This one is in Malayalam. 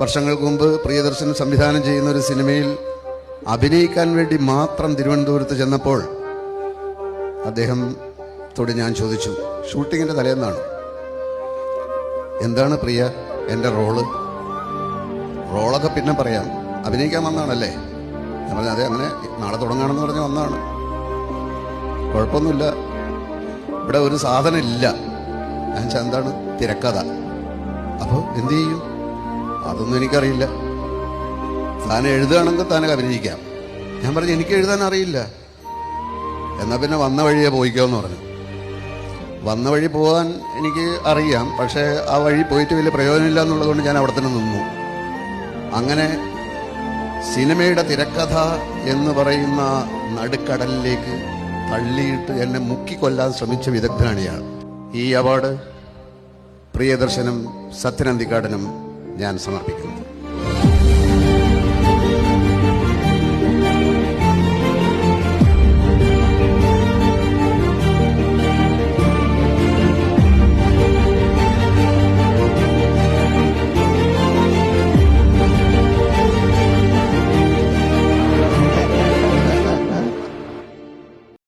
വർഷങ്ങൾക്ക് മുമ്പ് പ്രിയദർശൻ സംവിധാനം ചെയ്യുന്ന ഒരു സിനിമയിൽ അഭിനയിക്കാൻ വേണ്ടി മാത്രം തിരുവനന്തപുരത്ത് ചെന്നപ്പോൾ അദ്ദേഹം ത്തോട് ഞാൻ ചോദിച്ചു ഷൂട്ടിങ്ങിന്റെ തലേന്നാണ്? എന്താണ് പ്രിയ? എന്റെ റോൾ? റോളൊക്കെ പിന്നെ പറയാം. അഭിനയിക്കാൻ വന്നാണല്ലേ ഞാൻ പറഞ്ഞു അതെ അങ്ങനെ നാളെ തുടങ്ങാണെന്ന് പറഞ്ഞ് വന്നതാണ്. കുഴപ്പമൊന്നുമില്ല. ഇവിടെ ഒരു സാധനം ഇല്ല ഞാൻ എന്താണ്? തിരക്കഥ. അപ്പോൾ എന്തു ചെയ്യും? അതൊന്നും എനിക്കറിയില്ല. താൻ എഴുതുകയാണെങ്കിൽ താൻ അഭിനയിക്കാം. ഞാൻ പറഞ്ഞു എനിക്ക് എഴുതാൻ അറിയില്ല. എന്നാൽ പിന്നെ വന്ന വഴിയെ പോയിക്കോന്ന് പറഞ്ഞു. വന്ന വഴി പോകാൻ എനിക്ക് അറിയാം പക്ഷേ ആ വഴി പോയിട്ട് വലിയ പ്രയോജനമില്ല എന്നുള്ളത് കൊണ്ട് ഞാൻ അവിടെ തന്നെ നിന്നു. അങ്ങനെ സിനിമയുടെ തിരക്കഥ എന്ന് പറയുന്ന നടുക്കടലിലേക്ക് തള്ളിയിട്ട് എന്നെ മുക്കിക്കൊല്ലാൻ ശ്രമിച്ച വിദഗ്ധനാണ് ഈ അവാർഡ് പ്രിയദർശനും സത്യനന്ദിക്കാടനും ഞാൻ സമർപ്പിക്കുന്നു.